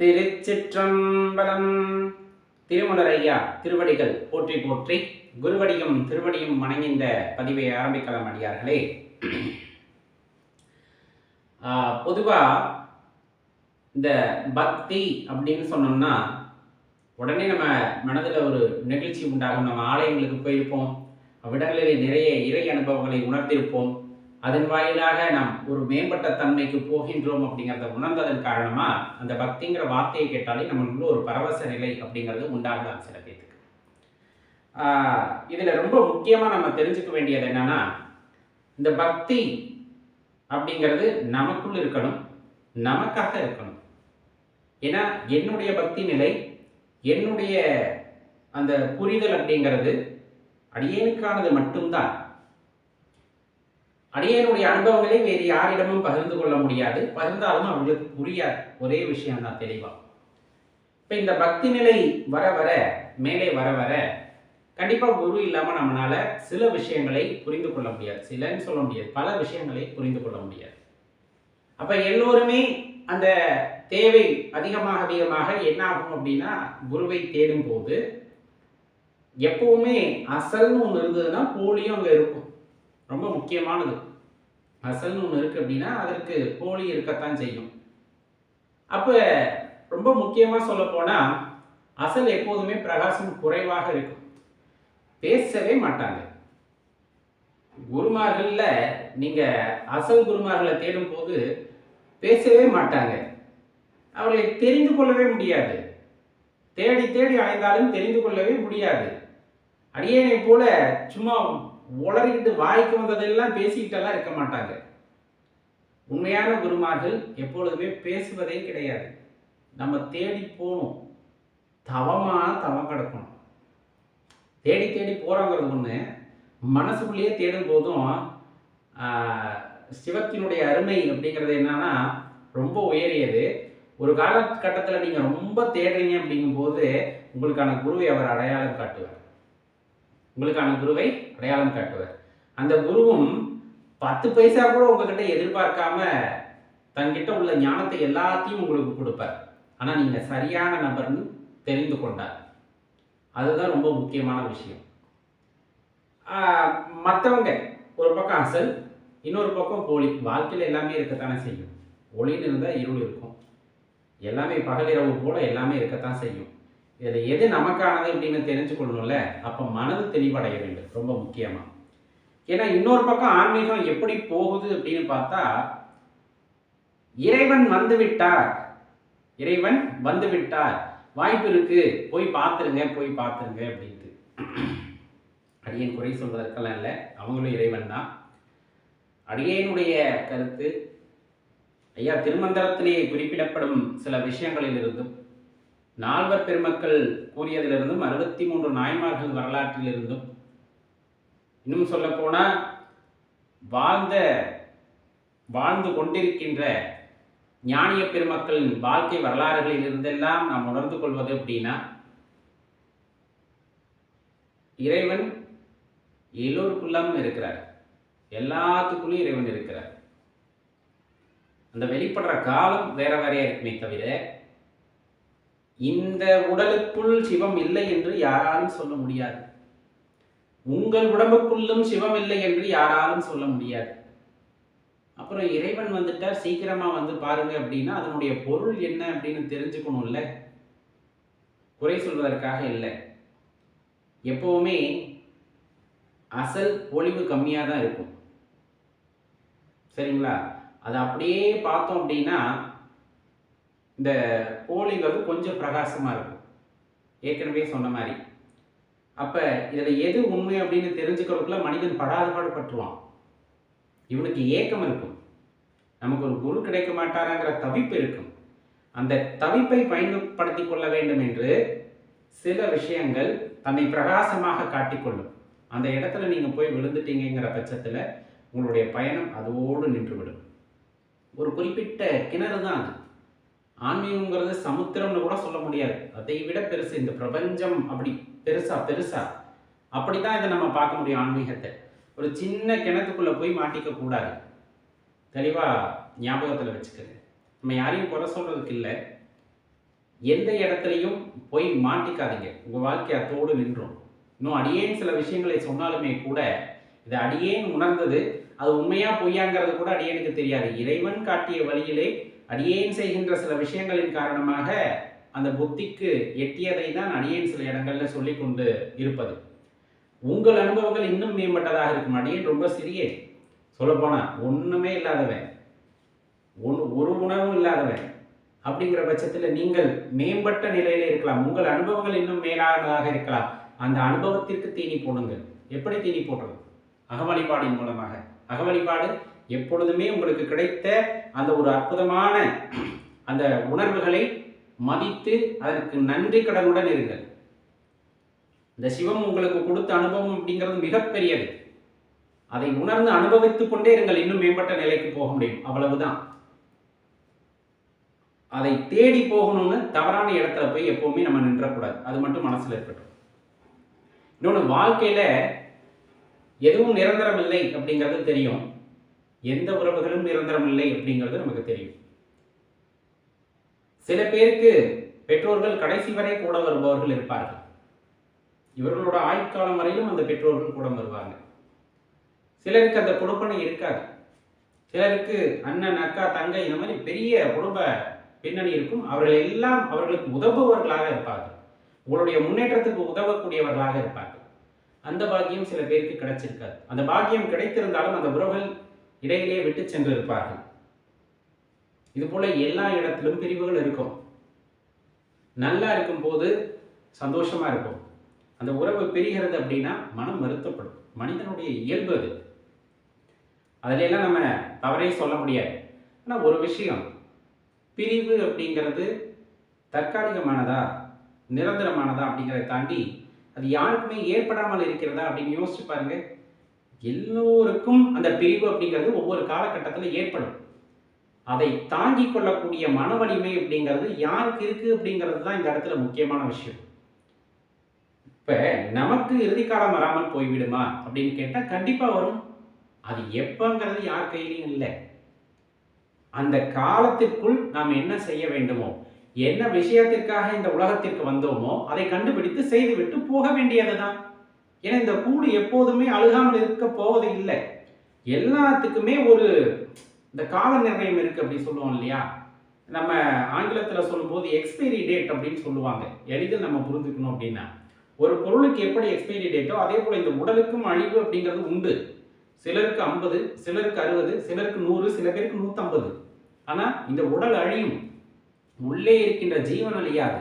திருச்சிற்றம்பலம். திருமலரையா திருவடிகள் போற்றி போற்றி. குருவடியும் திருவடியும் வணங்கிந்த பதிவை ஆரம்பிக்கலாம் அடியார்களே. பொதுவாக இந்த பக்தி அப்படின்னு சொன்னோம்னா உடனே நம்ம மனதில் ஒரு நெகிழ்ச்சி உண்டாகும். நம்ம ஆலயங்களுக்கு போயிருப்போம். அவ்விடங்களிலே நிறைய இறை அனுபவங்களை உணர்ந்திருப்போம். அதன் வாயிலாக நாம் ஒரு மேம்பட்ட தன்மைக்கு போகின்றோம் அப்படிங்கிறத உணர்ந்ததன் காரணமாக அந்த பக்திங்கிற வார்த்தையை கேட்டாலே நம்மளுக்குள்ள ஒரு பரவச நிலை அப்படிங்கிறது உண்டாகலாம் சில பேத்துக்கு. இதில் ரொம்ப முக்கியமாக நம்ம தெரிஞ்சுக்க வேண்டியது என்னன்னா இந்த பக்தி அப்படிங்கிறது நமக்குள் இருக்கணும் நமக்காக இருக்கணும். ஏன்னா என்னுடைய பக்தி நிலை என்னுடைய அந்த புரிதல் அப்படிங்கிறது அடியேனுக்கானது மட்டும்தான். அடியனுடைய அனுபவங்களை வேறு யாரிடமும் பகிர்ந்து கொள்ள முடியாது. பகிர்ந்தாலும் அவர்களுக்கு புரியாது. ஒரே விஷயம் தான் தெளிவா. இப்போ இந்த பக்தி நிலை வர வர மேலே வர வர கண்டிப்பாக குரு இல்லாமல் நம்மளால சில விஷயங்களை புரிந்து கொள்ள முடியாது. சிலன்னு சொல்ல முடியாது. பல விஷயங்களை புரிந்து கொள்ள முடியாது. அப்போ எல்லோருமே அந்த தேவை அதிகமாக அதிகமாக என்ன ஆகும் அப்படின்னா குருவை தேடும் போது எப்பவுமே அசல்னு ஒன்று இருந்ததுன்னா போலியும் அங்கே இருக்கும். ரொம்ப முக்கியமானது. அசல்னு ஒன்று இருக்குது அப்படின்னா அதற்கு போலி இருக்கத்தான் செய்யும். அப்போ ரொம்ப முக்கியமாக சொல்ல போனால் அசல் எப்போதுமே பிரகாசம் குறைவாக இருக்கும். பேசவே மாட்டாங்க. குருமார்களில் நீங்கள் அசல் குருமார்களை தேடும் போது பேசவே மாட்டாங்க. அவர்களை தெரிந்து கொள்ளவே முடியாது. தேடி தேடி அலைந்தாலும் தெரிந்து கொள்ளவே முடியாது. அடியேனை போல சும்மா உளறிக்கிட்டு வாய்க்கு வந்ததெல்லாம் பேசிக்கிட்டெல்லாம் இருக்க மாட்டாங்க. உண்மையான குருமார்கள் எப்பொழுதுமே பேசுவதே கிடையாது. நம்ம தேடி போகணும். தவமாக தவம் கிடக்கணும். தேடி தேடி போகிறோங்கிறது ஒன்று மனசுக்குள்ளேயே தேடும் போதும் சிவத்தினுடைய அருமை அப்படிங்கிறது என்னன்னா ரொம்ப உயரியது. ஒரு காலகட்டத்தில் நீங்கள் ரொம்ப தேடுறீங்க அப்படிங்கும்போது உங்களுக்கான குருவை அவர் அடையாளம் காட்டுவார். உங்களுக்கான குருவை அடையாளம் காட்டுவார். அந்த குருவும் பத்து பைசா கூட உங்ககிட்ட எதிர்பார்க்காம தன்கிட்ட உள்ள ஞானத்தை எல்லாத்தையும் உங்களுக்கு கொடுப்பார். ஆனால் நீங்கள் சரியான நபர்னு தெரிந்து கொண்டார். அதுதான் ரொம்ப முக்கியமான விஷயம். மற்றவங்க ஒரு பக்கம் அசல் இன்னொரு பக்கம் போலி. வாழ்க்கையில் எல்லாமே இருக்கத்தானே செய்யும். ஒளின்னு இருந்தால் இருள் இருக்கும். எல்லாமே பகலிரவு போல எல்லாமே இருக்கத்தான் செய்யும். இதில் எது நமக்கானது அப்படின்னு தெரிஞ்சு கொள்ளணும்ல அப்போ மனது தெளிவடைய வேண்டும் ரொம்ப முக்கியமாக ஏன்னா இன்னொரு பக்கம் ஆன்மீகம் எப்படி போகுது அப்படின்னு பார்த்தா இறைவன் வந்து விட்டார். இறைவன் வந்து விட்டார். வாய்ப்பு இருக்கு போய் பார்த்துருங்க போய் பார்த்துருங்க அப்படின்ட்டு. அடியேன் குறை சொல்வதற்கெல்லாம் இல்லை அவங்களும் இறைவன் தான். அடியேனுடைய கருத்து ஐயா திருமந்திரத்திலே குறிப்பிடப்படும் சில விஷயங்களிலிருந்தும் நால்வர் பெருமக்கள் கூறியதிலிருந்தும் அறுபத்தி மூன்று நாய்மார்கள் வரலாற்றிலிருந்தும் இன்னும் சொல்லப்போனால் வாழ்ந்த வாழ்ந்து கொண்டிருக்கின்ற ஞானிய பெருமக்களின் வாழ்க்கை வரலாறுகளில் இருந்தெல்லாம் நாம் உணர்ந்து கொள்வது அப்படின்னா இறைவன் எல்லோருக்குள்ளும் இருக்கிறார். எல்லாத்துக்குள்ளேயும் இறைவன் இருக்கிறார். அந்த வெளிப்படுற காலம் வேற வேறையா இருக்குமே தவிர இந்த உடலுக்குள் சிவம் இல்லை என்று யாராலும் சொல்ல முடியாது. உங்கள் உடம்புக்குள்ளும் சிவம் இல்லை என்று யாராலும் சொல்ல முடியாது. அப்புறம் இறைவன் வந்துட்டா சீக்கிரமா வந்து பாருங்க அப்படின்னா அதனுடைய பொருள் என்ன அப்படின்னு தெரிஞ்சுக்கணும்ல? குறை சொல்வதற்காக இல்லை. எப்பவுமே அசல் பொலிவு கம்மியாக தான் இருக்கும். சரிங்களா? அதை அப்படியே பார்த்தோம் அப்படின்னா இந்த போலிங்கிறது கொஞ்சம் பிரகாசமாக இருக்கும். ஏற்கனவே சொன்ன மாதிரி. அப்போ இதில் எது உண்மை அப்படின்னு தெரிஞ்சுக்கிறதுக்குள்ள மனிதன் படாத பாடுபட்டுருவான். இவனுக்கு ஏக்கம் இருக்கும். நமக்கு ஒரு குரு கிடைக்க மாட்டாராங்கிற தவிப்பு இருக்கும். அந்த தவிப்பை பயன்படுத்தி கொள்ள வேண்டும் என்று சில விஷயங்கள் தன்னை பிரகாசமாக காட்டிக்கொள்ளும். அந்த இடத்துல நீங்கள் போய் விழுந்துட்டீங்கிற பட்சத்தில் உங்களுடைய பயணம் அதோடு நின்றுவிடும். ஒரு குறிப்பிட்ட கிணறு தான் அது. ஆன்மீகங்கிறது சமுத்திரம்னு கூட சொல்ல முடியாது. அதை விட பெருசு இந்த பிரபஞ்சம் அப்படி பெருசா பெருசா. அப்படித்தான் இதை நம்ம பார்க்க முடியும் ஆன்மீகத்தை. ஒரு சின்ன கிணத்துக்குள்ளே போய் மாட்டிக்க கூடாது. தெளிவாக ஞாபகத்தில் வச்சுக்கிறது நம்ம யாரையும் குறை சொல்கிறதுக்கு இல்லை. எந்த இடத்துலையும் போய் மாட்டிக்காதீங்க. உங்கள் வாழ்க்கை அத்தோடு நின்றோம். இன்னும் அடியேன் சில விஷயங்களை சொன்னாலுமே கூட இது அடியேன் உணர்ந்தது அது உண்மையா பொய்யாங்கிறது கூட அடியேனுக்கு தெரியாது. இறைவன் காட்டிய வழியிலே அடியேன் செய்கின்ற சில விஷயங்களின் காரணமாக அந்த புத்திக்கு எட்டியதை தான் அடியேன் சில இடங்கள்ல சொல்லிக் கொண்டு இருப்பது. உங்கள் அனுபவங்கள் இன்னும் மேம்பட்டதாக இருக்கும். அடியேன் ரொம்ப சிறிய சொல்லப்போனா ஒன்றுமே இல்லாதவன் ஒன் ஒரு உணவும் இல்லாதவன் அப்படிங்கிற பட்சத்தில் நீங்கள் மேம்பட்ட நிலையில் இருக்கலாம். உங்கள் அனுபவங்கள் இன்னும் மேலானதாக இருக்கலாம். அந்த அனுபவத்திற்கு தீனி போடுங்கள். எப்படி தீனி போடுறது? அகவழிபாடின் மூலமாக. அகவழிபாடு எப்பொழுதுமே உங்களுக்கு கிடைத்த அந்த ஒரு அற்புதமான அந்த உணர்வுகளை மதித்து அதற்கு நன்றி கடனுடன் இருங்கள். இந்த சிவம் உங்களுக்கு கொடுத்த அனுபவம் அப்படிங்கிறது மிகப்பெரியது. அதை உணர்ந்து அனுபவித்துக் கொண்டே இருங்கள். இன்னும் மேம்பட்ட நிலைக்கு போக முடியும். அவ்வளவுதான். அதை தேடி போகணும்னு தவறான இடத்துல போய் எப்பவுமே நம்ம நின்றக்கூடாது. அது மட்டும் மனசில் இருக்கட்டும். இன்னொன்று வாழ்க்கையில் எதுவும் நிரந்தரம் இல்லை அப்படிங்கிறது தெரியும். எந்த உறவுகளும் நிரந்தரம் இல்லை அப்படிங்கிறது நமக்கு தெரியும். சில பேருக்கு பெற்றோர்கள் கடைசி வரை கூட வருபவர்கள் இருப்பார்கள். இவர்களோட ஆயுட்காலம் வரையிலும் அந்த பெற்றோர்கள் கூட வருவாங்க. சிலருக்கு அந்த கொடுப்பனை இருக்காது. சிலருக்கு அண்ணன் அக்கா தங்கை இந்த மாதிரி பெரிய குடும்ப பின்னணி இருக்கும். அவர்கள் எல்லாம் அவர்களுக்கு உதவுபவர்களாக இருப்பார்கள். உங்களுடைய முன்னேற்றத்துக்கு உதவக்கூடியவர்களாக இருப்பார்கள். அந்த பாக்கியம் சில பேருக்கு கிடைச்சிருக்காது. அந்த பாக்கியம் கிடைத்திருந்தாலும் அந்த உறவுகள் இடையிலே விட்டு சென்று இருப்பார்கள் இதுபோல எல்லா இடத்திலும் பிரிவுகள் இருக்கும். நல்லா இருக்கும் போது சந்தோஷமா இருக்கும். அந்த உறவு பிரிகிறது அப்படின்னா மனம் வருத்தப்படும். மனிதனுடைய இயல்பு அது. அதிலெல்லாம் நம்ம தவறே சொல்ல முடியாது. ஆனால் ஒரு விஷயம் பிரிவு அப்படிங்கிறது தற்காலிகமானதா நிரந்தரமானதா அப்படிங்கிறத தாண்டி அது யாருக்குமே ஏற்படாமல் இருக்கிறதா அப்படின்னு யோசிச்சு பாருங்கள் எல்லோருக்கும் அந்த பிரிவு அப்படிங்கிறது ஒவ்வொரு காலகட்டத்தில் ஏற்படும். அதை தாங்கி கொள்ளக்கூடிய மன வலிமை அப்படிங்கிறது யாருக்கு இருக்குது அப்படிங்கிறது தான் இந்த இடத்துல முக்கியமான விஷயம். இப்போ நமக்கு இறுதி காலம் வராமல் போய்விடுமா அப்படின்னு கேட்டால் கண்டிப்பாக வரும். அது எப்போங்கிறது யார் கையிலையும் இல்லை. அந்த காலத்திற்குள் நாம் என்ன செய்ய வேண்டுமோ என்ன விஷயத்திற்காக இந்த உலகத்திற்கு வந்தோமோ அதை கண்டுபிடித்து செய்துவிட்டு போக வேண்டியதுதான். ஏன்னா இந்த கூடு எப்போதுமே அழுகாமல் இருக்க போவது இல்லை. எல்லாத்துக்குமே ஒரு இந்த கால நிர்ணயம் இருக்கு அப்படி சொல்லுவோம் இல்லையா? நம்ம ஆங்கிலத்தில் சொல்லும்போது எக்ஸ்பைரி டேட் அப்படின்னு சொல்லுவாங்க. எளிதில் நம்ம புரிஞ்சுக்கணும் அப்படின்னா. ஒரு பொருளுக்கு எப்படி எக்ஸ்பைரி டேட்டோ அதே போல் இந்த உடலுக்கும் அழிவு அப்படிங்கிறது உண்டு. சிலருக்கு ஐம்பது சிலருக்கு அறுபது சிலருக்கு நூறு சில பேருக்கு நூற்றம்பது ஆனால் இந்த உடல் அழியும். உள்ளே இருக்கின்ற ஜீவன் அழியாது.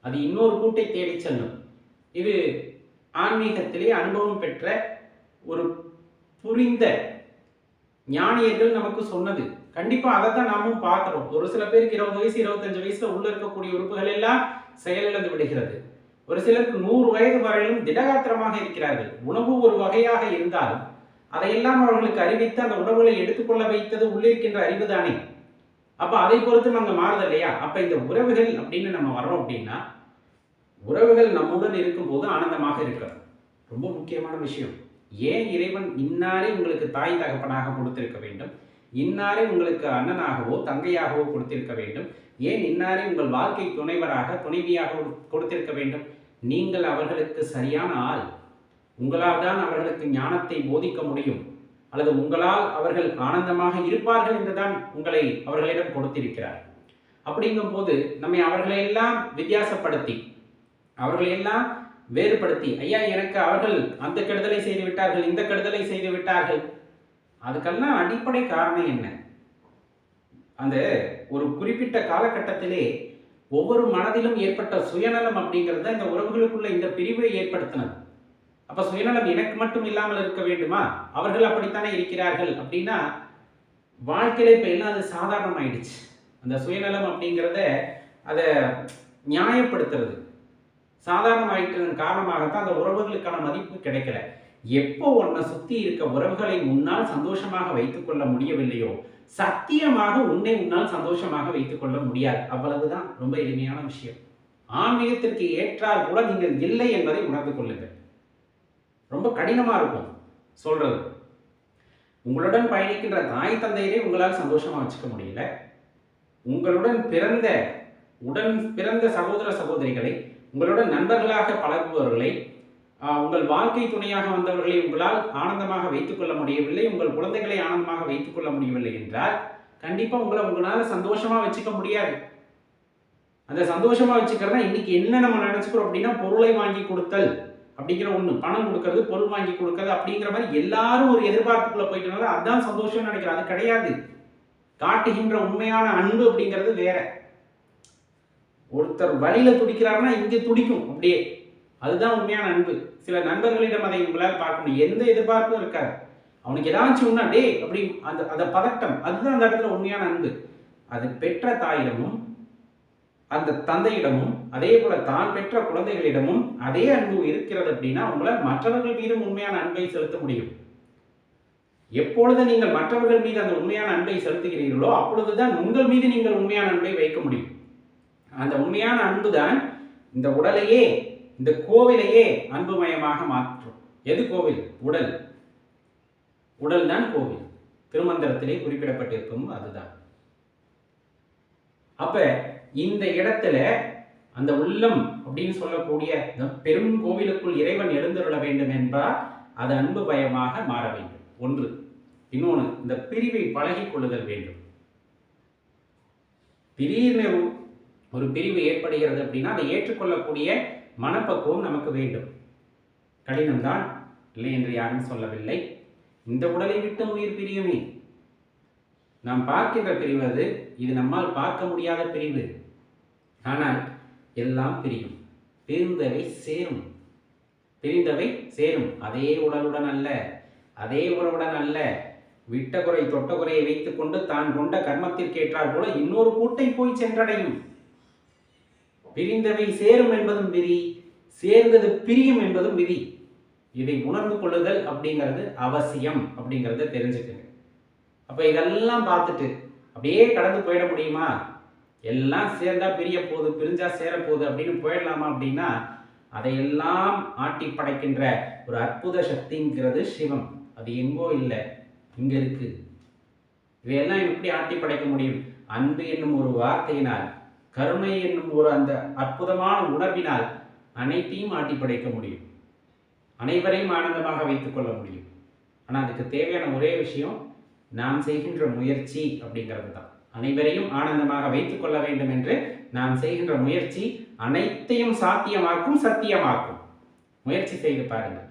அது இன்னொரு கூட்டை தேடி செல்லும். இது ஆன்மீகத்திலே அனுபவம் பெற்ற ஒரு புரிந்த ஞானியர்கள் நமக்கு சொன்னது. கண்டிப்பா அதை தான் நாமும் பார்க்கிறோம். ஒரு சில பேருக்கு இருபது வயசு இருபத்தஞ்சு வயசுல உள்ள இருக்கக்கூடிய உறுப்புகள் எல்லாம் செயலிழந்து விடுகிறது. ஒரு சிலருக்கு நூறு வயது வரையிலும் திடகாத்திரமாக இருக்கிறார்கள். உணவு ஒரு வகையாக இருந்தாலும் அதையெல்லாம் அவர்களுக்கு அறிவித்து அந்த உணவுகளை எடுத்துக்கொள்ள வைத்தது உள்ளிருக்கின்ற அறிவு தானே. அப்ப அதை பொறுத்து நாங்கள் மாறுதல் இல்லையா? அப்ப இந்த உறவுகள் அப்படின்னு நம்ம வர்றோம் அப்படின்னா உறவுகள் நம்முடன் இருக்கும்போது ஆனந்தமாக இருக்கிறது. ரொம்ப முக்கியமான விஷயம். ஏன் இறைவன் இன்னாரே உங்களுக்கு தாய் தகப்பனாக கொடுத்திருக்க வேண்டும்? இன்னாரே உங்களுக்கு அண்ணனாகவோ தங்கையாகவோ கொடுத்திருக்க வேண்டும்? ஏன் இன்னாரே உங்கள் வாழ்க்கை துணைவராக துணைவியாக கொடுத்திருக்க வேண்டும்? நீங்கள் அவர்களுக்கு சரியான ஆள். உங்களால் தான் அவர்களுக்கு ஞானத்தை போதிக்க முடியும். அல்லது உங்களால் அவர்கள் ஆனந்தமாக இருப்பார்கள் என்றுதான் உங்களை அவர்களிடம் கொடுத்திருக்கிறார். அப்படிங்கும் போது நம்மை அவர்களையெல்லாம் வித்தியாசப்படுத்தி அவர்களையெல்லாம் வேறுபடுத்தி ஐயா எனக்கு அவர்கள் அந்த கெடுதலை செய்து விட்டார்கள் இந்த கெடுதலை செய்து விட்டார்கள். அதுக்கெல்லாம் அடிப்படை காரணம் என்ன? அந்த ஒரு குறிப்பிட்ட காலகட்டத்திலே ஒவ்வொரு மனதிலும் ஏற்பட்ட சுயநலம் அப்படிங்கிறது இந்த உறவுகளுக்குள்ள இந்த பிரிவை ஏற்படுத்தினது. அப்ப சுயநலம் எனக்கு மட்டும் இல்லாமல் இருக்க வேண்டுமா? அவர்கள் அப்படித்தானே இருக்கிறார்கள் அப்படின்னா வாழ்க்கையில இப்ப எல்லாம் அது சாதாரணமாயிடுச்சு. அந்த சுயநலம் அப்படிங்கிறத அதை நியாயப்படுத்துறது. சாதாரணமாயிட்டதன் காரணமாகத்தான் அந்த உறவுகளுக்கான மதிப்பு கிடைக்கல. எப்போ உன்னை சுத்தி இருக்க உறவுகளை உன்னால் சந்தோஷமாக வைத்துக் கொள்ள முடியவில்லையோ சத்தியமாக உன்னை உன்னால் சந்தோஷமாக வைத்துக் கொள்ள முடியாது. அவ்வளவுதான். ரொம்ப எளிமையான விஷயம். ஆன்மீகத்திற்கு ஏற்றால் கூட நீங்கள் இல்லை என்பதை உணர்ந்து கொள்ளுங்கள். ரொம்ப கடினமா இருக்கும் சொல்றது. உங்களுடன் பயணிக்கின்ற தாய் தந்தையரே உங்களால் சந்தோஷமா வச்சுக்க முடியல. உங்களுடன் பிறந்த உடன் பிறந்த சகோதர சகோதரிகளை உங்களோட நண்பர்களாக பழகுபவர்களை உங்கள் வாழ்க்கை துணையாக வந்தவர்களை உங்களால் ஆனந்தமாக வைத்துக் கொள்ள முடியவில்லை உங்கள் குழந்தைகளை ஆனந்தமாக வைத்துக் கொள்ள முடியவில்லை என்றால் கண்டிப்பா உங்களை உங்களால சந்தோஷமா வச்சுக்க முடியாது. அந்த சந்தோஷமா வச்சுக்கிறதா இன்னைக்கு என்ன நம்ம நினைச்சுக்கிறோம் அப்படின்னா பொருளை வாங்கி கொடுத்தல் அப்படிங்கிற ஒண்ணு. பணம் கொடுக்கறது பொருள் வாங்கி கொடுக்கறது அப்படிங்கிற மாதிரி எல்லாரும் ஒரு எதிர்பார்ப்புக்குள்ள போயிட்டனால அதுதான் சந்தோஷம்னு நினைக்கிறேன். அது கிடையாது. காட்டுகின்ற உண்மையான அன்பு அப்படிங்கிறது வேற. ஒருத்தர் வழியில துடிக்கிறாருன்னா இங்க துடிக்கும் அப்படியே. அதுதான் உண்மையான அன்பு. சில நண்பர்களிடம் அதை உங்களால் பார்க்க முடியும். எந்த எதிர்பார்ப்பும் இருக்காது. அவனுக்கு ஏதாச்சும் ஒன்றா டே அப்படி அந்த அந்த பதட்டம் அதுதான் அந்த இடத்துல உண்மையான அன்பு. அது பெற்ற தாயிடமும் அந்த தந்தையிடமும் அதே போல தான் பெற்ற குழந்தைகளிடமும் அதே அன்பு இருக்கிறது அப்படின்னா உங்களால் மற்றவர்கள் மீதும் உண்மையான அன்பை செலுத்த முடியும். எப்பொழுது நீங்கள் மற்றவர்கள் மீது அந்த உண்மையான அன்பை செலுத்துகிறீர்களோ அப்பொழுதுதான் உங்கள் மீது நீங்கள் உண்மையான அன்பை வைக்க முடியும். அந்த உண்மையான அன்பு தான் இந்த உடலையே இந்த கோவிலையே அன்புமயமாக மாற்றும். எது கோவில்? உடல். உடல் தான் கோவில். திருமந்திரத்திலே குறிப்பிடப்பட்டிருக்கும் அதுதான். அப்ப இந்த இடத்துல அந்த உள்ளம் அப்படின்னு சொல்லக்கூடிய இந்த பெரும் கோவிலுக்குள் இறைவன் எழுந்துள்ள வேண்டும் என்றால் அது அன்பு பயமாக மாற வேண்டும். ஒன்று. இன்னொன்று இந்த பிரிவை பழகிக் கொள்ளுதல் வேண்டும். திடீர்னு ஒரு பிரிவு ஏற்படுகிறது அப்படின்னா அதை ஏற்றுக்கொள்ளக்கூடிய மனப்பக்குவம் நமக்கு வேண்டும். கடினம்தான் இல்லை என்று யாரும் சொல்லவில்லை. இந்த உடலை விட்டு உயிர் பிரியுமே. நாம் பார்க்கின்ற பிரிவு அது இது நம்மால் பார்க்க முடியாத பிரிவு. ஆனால் எல்லாம் பிரியும். பிரிந்தவை சேரும். பிரிந்தவை சேரும். அதே உடலுடன் அல்ல அதே உறவுடன் அல்ல. விட்ட குறை தொட்ட குறையை வைத்துக்கொண்டு தான் கொண்ட கர்மத்திற்கேற்றார் போல இன்னொரு கூட்டை போய் சென்றடையும். பிரிந்தவை சேரும் என்பதும் விதி சேர்ந்தது பிரியும் என்பதும் விதி. இதை உணர்ந்து கொள்ளுதல் அப்படிங்கிறது அவசியம் அப்படிங்கிறத தெரிஞ்சுக்கங்க. அப்போ இதெல்லாம் பார்த்துட்டு அப்படியே கடந்து போயிட முடியுமா? எல்லாம் சேர்ந்தா பிரிய போகுது பிரிஞ்சா சேர போகுது அப்படின்னு போயிடலாமா அப்படின்னா அதையெல்லாம் ஆட்டி படைக்கின்ற ஒரு அற்புத சக்திங்கிறது சிவம். அது எங்கோ இல்லை இங்க இருக்கு. இதையெல்லாம் எப்படி ஆட்டி படைக்க முடியும்? அன்பு என்னும் ஒரு வார்த்தையினால் கருணை என்னும் ஒரு அந்த அற்புதமான உணர்வினால் அனைத்தையும் ஆட்டி படைக்க முடியும். அனைவரையும் ஆனந்தமாக வைத்துக் கொள்ள முடியும். ஆனால் அதுக்கு தேவையான ஒரே விஷயம் நாம் செய்கின்ற முயற்சி அப்படிங்கிறது தான். அனைவரையும் ஆனந்தமாக வைத்துக் கொள்ள வேண்டும் என்று நாம் செய்கின்ற முயற்சி அனைத்தையும் சாத்தியமாக்கும் சத்தியமாக்கும். முயற்சி செய்து பாருங்கள்.